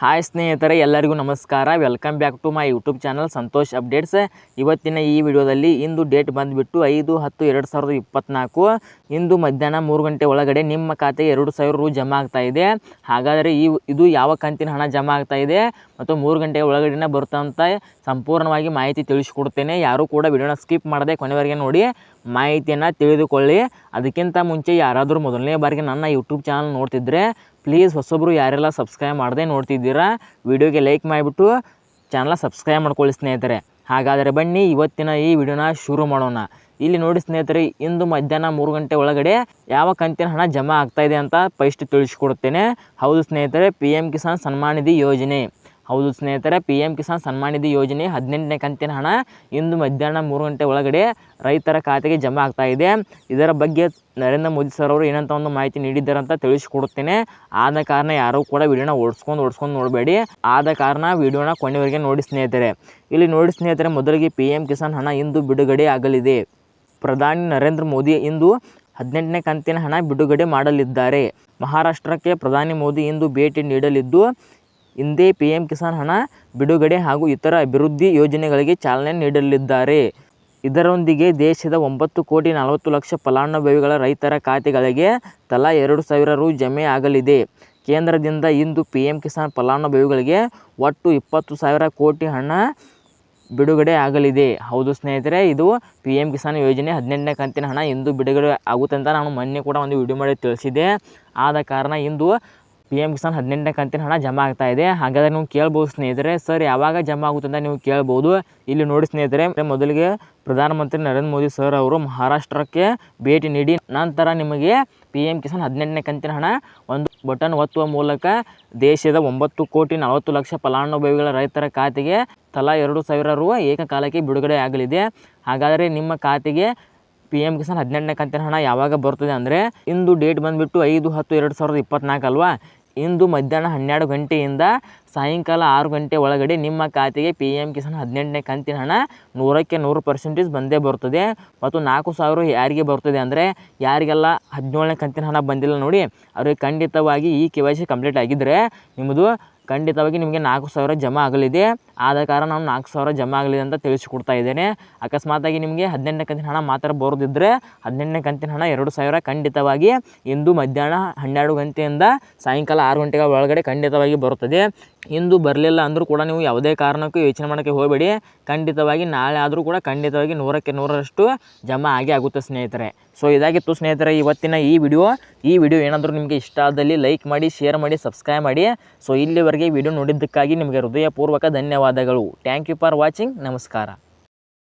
Hi ಸ್ನೇಹಿತರೆ, ಎಲ್ಲರಿಗೂ ನಮಸ್ಕಾರ. Welcome back to my YouTube channel Santosh updates ಇವತ್ತಿನ ಈ ವಿಡಿಯೋದಲ್ಲಿ ಇಂದು ಡೇಟ್ ಬಂದುಬಿಟ್ಟು ಐದು, ಹತ್ತು, ಎರಡು ಸಾವಿರದ ಇಪ್ಪತ್ತ್ನಾಲ್ಕು ಇಂದು ಮಧ್ಯಾಹ್ನ ಮೂರು ಗಂಟೆ ಒಳಗಡೆ ನಿಮ್ಮ ಖಾತೆಗೆ ಎರಡು ಸಾವಿರ ರು ಜಮಾ ಆಗ್ತಾ ಇದೆ. ಹಾಗಾದರೆ ಈ ಇದು ಯಾವ ಕಂತಿನ ಹಣ ಜಮಾ ಆಗ್ತಾ ಇದೆ ಮತ್ತು ಮೂರು ಗಂಟೆ ಒಳಗಡೆನೇ ಬರುತ್ತಂತ ಸಂಪೂರ್ಣವಾಗಿ ಮಾಹಿತಿ ತಿಳಿಸ್ಕೊಡ್ತೇನೆ. ಯಾರೂ ಕೂಡ ವಿಡಿಯೋನ ಸ್ಕಿಪ್ ಮಾಡದೆ ಕೊನೆವರೆಗೆ ನೋಡಿ. ಮಾಹಿತಿಯನ್ನು ತಿಳಿದುಕೊಳ್ಳಿ. ಅದಕ್ಕಿಂತ ಮುಂಚೆ ಯಾರಾದರೂ ಮೊದಲನೇ ಬಾರಿಗೆ ನನ್ನ ಯೂಟ್ಯೂಬ್ ಚಾನಲ್ ನೋಡ್ತಿದ್ರೆ ಪ್ಲೀಸ್ ಹೊಸೊಬ್ಬರು ಯಾರೆಲ್ಲ ಸಬ್ಸ್ಕ್ರೈಬ್ ಮಾಡದೆ ನೋಡ್ತಿದ್ದೀರಾ, ವಿಡಿಯೋಗೆ ಲೈಕ್ ಮಾಡಿಬಿಟ್ಟು ಚಾನಲ್ ಸಬ್ಸ್ಕ್ರೈಬ್ ಮಾಡ್ಕೊಳ್ಳಿ ಸ್ನೇಹಿತರೆ. ಹಾಗಾದರೆ ಬನ್ನಿ, ಇವತ್ತಿನ ಈ ವಿಡಿಯೋನ ಶುರು ಮಾಡೋಣ. ಇಲ್ಲಿ ನೋಡಿ ಸ್ನೇಹಿತರೆ, ಇಂದು ಮಧ್ಯಾಹ್ನ ಮೂರು ಗಂಟೆ ಒಳಗಡೆ ಯಾವ ಕಂತಿನ ಹಣ ಜಮಾ ಆಗ್ತಾಯಿದೆ ಅಂತ ಫಸ್ಟ್ ತಿಳಿಸ್ಕೊಡ್ತೇನೆ ಹೌದು ಸ್ನೇಹಿತರೆ ಪಿ ಎಂ ಕಿಸಾನ್ ಸನ್ಮಾನ್ ನಿಧಿ ಯೋಜನೆ. ಹೌದು ಸ್ನೇಹಿತರೆ ಪಿ ಎಂ ಕಿಸಾನ್ ಸನ್ಮಾನಿಧಿ ಯೋಜನೆ ಹದಿನೆಂಟನೇ ಕಂತಿನ ಹಣ ಇಂದು ಮಧ್ಯಾಹ್ನ ಮೂರು ಗಂಟೆ ಒಳಗಡೆ ರೈತರ ಖಾತೆಗೆ ಜಮಾ ಆಗ್ತಾ ಇದೆ. ಇದರ ಬಗ್ಗೆ ನರೇಂದ್ರ ಮೋದಿ ಸರ್ ಅವರು ಏನಂತ ಒಂದು ಮಾಹಿತಿ ನೀಡಿದ್ದಾರೆ ಅಂತ ತಿಳಿಸ್ಕೊಡುತ್ತೇನೆ ಆದ ಕಾರಣ ಯಾರೂ ಕೂಡ ವಿಡಿಯೋನ ಓಡಿಸ್ಕೊಂಡು ಓಡಿಸ್ಕೊಂಡು ನೋಡಬೇಡಿ. ಆದ ಕಾರಣ ವಿಡಿಯೋನ ಕೊನೆವರೆಗೆ ನೋಡಿ ಸ್ನೇಹಿತರೆ. ಇಲ್ಲಿ ನೋಡಿ ಸ್ನೇಹಿತರೆ, ಮೊದಲಿಗೆ ಪಿ ಎಂ ಕಿಸಾನ್ ಹಣ ಇಂದು ಬಿಡುಗಡೆ ಆಗಲಿದೆ. ಪ್ರಧಾನಿ ನರೇಂದ್ರ ಮೋದಿ ಇಂದು ಹದಿನೆಂಟನೇ ಕಂತಿನ ಹಣ ಬಿಡುಗಡೆ ಮಾಡಲಿದ್ದಾರೆ. ಮಹಾರಾಷ್ಟ್ರಕ್ಕೆ ಪ್ರಧಾನಿ ಮೋದಿ ಇಂದು ಭೇಟಿ ನೀಡಲಿದ್ದು ಇಂದೇ ಪಿ ಎಂ ಕಿಸಾನ್ ಹಣ, ಬಿಡುಗಡೆ ಹಾಗೂ ಇತರ ಅಭಿವೃದ್ಧಿ ಯೋಜನೆಗಳಿಗೆ ಚಾಲನೆ ನೀಡಲಿದ್ದಾರೆ. ಇದರೊಂದಿಗೆ ದೇಶದ ಒಂಬತ್ತು ಕೋಟಿ ನಲವತ್ತು ಲಕ್ಷ ಫಲಾನುಭವಿಗಳ ರೈತರ ಖಾತೆಗಳಿಗೆ ತಲಾ ಎರಡು ಸಾವಿರ ರು ಜಮೆ ಆಗಲಿದೆ. ಕೇಂದ್ರದಿಂದ ಇಂದು ಪಿ ಎಂ ಕಿಸಾನ್ ಫಲಾನುಭವಿಗಳಿಗೆ ಒಟ್ಟು ಇಪ್ಪತ್ತು ಸಾವಿರ ಕೋಟಿ ಹಣ ಬಿಡುಗಡೆ ಆಗಲಿದೆ. ಹೌದು ಸ್ನೇಹಿತರೆ, ಇದು ಪಿ ಎಂ ಕಿಸಾನ್ ಯೋಜನೆ ಹದಿನೆಂಟನೇ ಕಂತಿನ ಹಣ ಇಂದು ಬಿಡುಗಡೆ ಆಗುತ್ತೆ ಅಂತ ನಾನು ಮೊನ್ನೆ ಕೂಡ ಒಂದು ವಿಡಿಯೋ ಮಾಡಿ ತಿಳಿಸಿದೆ ಆದ ಕಾರಣ ಇಂದು ಪಿ ಎಂ ಕಿಸಾನ್ ಹದಿನೆಂಟನೇ ಕಂತಿನ ಹಣ ಜಮಾ ಆಗ್ತಾ ಇದೆ. ಹಾಗಾದರೆ ನೀವು ಕೇಳ್ಬೋದು ಸ್ನೇಹಿತರೆ, ಸರ್ ಯಾವಾಗ ಜಮಾ ಆಗುತ್ತೆ ಅಂತ ನೀವು ಕೇಳ್ಬೋದು. ಇಲ್ಲಿ ನೋಡಿ ಸ್ನೇಹಿತರೆ, ಮೊದಲಿಗೆ ಪ್ರಧಾನಮಂತ್ರಿ ನರೇಂದ್ರ ಮೋದಿ ಸರ್ ಅವರು ಮಹಾರಾಷ್ಟ್ರಕ್ಕೆ ಭೇಟಿ ನೀಡಿ, ನಂತರ ನಿಮಗೆ ಪಿ ಎಂ ಕಿಸಾನ್ ಹದಿನೆಂಟನೇ ಕಂತಿನ ಹಣ ಒಂದು ಬಟನ್ ಒತ್ತುವ ಮೂಲಕ ದೇಶದ ಒಂಬತ್ತು ಕೋಟಿ ನಲವತ್ತು ಲಕ್ಷ ಫಲಾನುಭವಿಗಳ ರೈತರ ಖಾತೆಗೆ ತಲಾ ಎರಡು ಸಾವಿರ ರು ಏಕಕಾಲಕ್ಕೆ ಬಿಡುಗಡೆ ಆಗಲಿದೆ. ಹಾಗಾದರೆ ನಿಮ್ಮ ಖಾತೆಗೆ ಪಿ ಎಂ ಕಿಸಾನ್ ಹದಿನೆಂಟನೇ ಕಂತಿನ ಹಣ ಯಾವಾಗ ಬರ್ತದೆ ಅಂದರೆ, ಇಂದು ಡೇಟ್ ಬಂದುಬಿಟ್ಟು ಐದು ಹತ್ತು ಎರಡು ಸಾವಿರದ ಇಪ್ಪತ್ತ್ನಾಲ್ಕು ಅಲ್ವಾ? ಇಂದು ಮಧ್ಯಾಹ್ನ ಹನ್ನೆರಡು ಗಂಟೆಯಿಂದ ಸಾಯಂಕಾಲ ಆರು ಗಂಟೆ ಒಳಗಡೆ ನಿಮ್ಮ ಖಾತೆಗೆ ಪಿ ಎಂ ಕಿಸಾನ್ ಹದಿನೆಂಟನೇ ಕಂತಿನ ಹಣ ನೂರಕ್ಕೆ ನೂರು ಪರ್ಸೆಂಟೇಜ್ ಬಂದೇ ಬರ್ತದೆ. ಮತ್ತು ನಾಲ್ಕು ಸಾವಿರ ಯಾರಿಗೆ ಬರ್ತದೆ ಅಂದರೆ ಯಾರಿಗೆಲ್ಲ ಹದಿನೇಳನೇ ಕಂತಿನ ಹಣ ಬಂದಿಲ್ಲ ನೋಡಿ, ಅವ್ರಿಗೆ ಖಂಡಿತವಾಗಿ ಈ ಕೆ ವೈ ಸಿ ಕಂಪ್ಲೀಟ್ ಆಗಿದ್ದರೆ ನಿಮ್ಮದು ಖಂಡಿತವಾಗಿ ನಿಮಗೆ ನಾಲ್ಕು ಸಾವಿರ ಜಮಾ ಆಗಲಿದೆ. ಆದ ಕಾರಣ ನಾನು ನಾಲ್ಕು ಸಾವಿರ ಜಮಾ ಆಗಲಿದೆ ಅಂತ ತಿಳಿಸಿಕೊಡ್ತಾ ಇದ್ದೇನೆ. ಅಕಸ್ಮಾತಾಗಿ ನಿಮಗೆ ಹದಿನೆಂಟನೇ ಕಂತಿನ ಹಣ ಮಾತ್ರ ಬರೋದಿದ್ದರೆ ಹದಿನೆಂಟನೇ ಕಂತಿನ ಹಣ ಎರಡು ಸಾವಿರ ಖಂಡಿತವಾಗಿ ಇಂದು ಮಧ್ಯಾಹ್ನ ಹನ್ನೆರಡು ಗಂಟೆಯಿಂದ ಸಾಯಂಕಾಲ ಆರು ಗಂಟೆಗೆ ಒಳಗಡೆ ಖಂಡಿತವಾಗಿ ಬರುತ್ತದೆ. ಇಂದು ಬರಲಿಲ್ಲ ಅಂದರೂ ಕೂಡ ನೀವು ಯಾವುದೇ ಕಾರಣಕ್ಕೂ ಯೋಚನೆ ಮಾಡೋಕ್ಕೆ ಹೋಗಬೇಡಿ. ಖಂಡಿತವಾಗಿ ನಾಳೆ ಆದರೂ ಕೂಡ ಖಂಡಿತವಾಗಿ ನೂರಕ್ಕೆ ನೂರರಷ್ಟು ಜಮಾ ಆಗೇ ಆಗುತ್ತೆ ಸ್ನೇಹಿತರೆ. ಸೊ ಇದಾಗಿತ್ತು ಸ್ನೇಹಿತರೆ ಇವತ್ತಿನ ಈ ವಿಡಿಯೋ. ಈ ವಿಡಿಯೋ ಏನಾದರೂ ನಿಮಗೆ ಇಷ್ಟ ಆದಲ್ಲಿ ಲೈಕ್ ಮಾಡಿ, ಶೇರ್ ಮಾಡಿ, ಸಬ್ಸ್ಕ್ರೈಬ್ ಮಾಡಿ. ಸೊ ಇಲ್ಲಿವರೆಗೆ ವಿಡಿಯೋ ನೋಡಿದ್ದಕ್ಕಾಗಿ ನಿಮಗೆ ಹೃದಯಪೂರ್ವಕ ಧನ್ಯವಾದಗಳು. ಥ್ಯಾಂಕ್ ಯು ಫಾರ್ ವಾಚಿಂಗ್ ನಮಸ್ಕಾರ.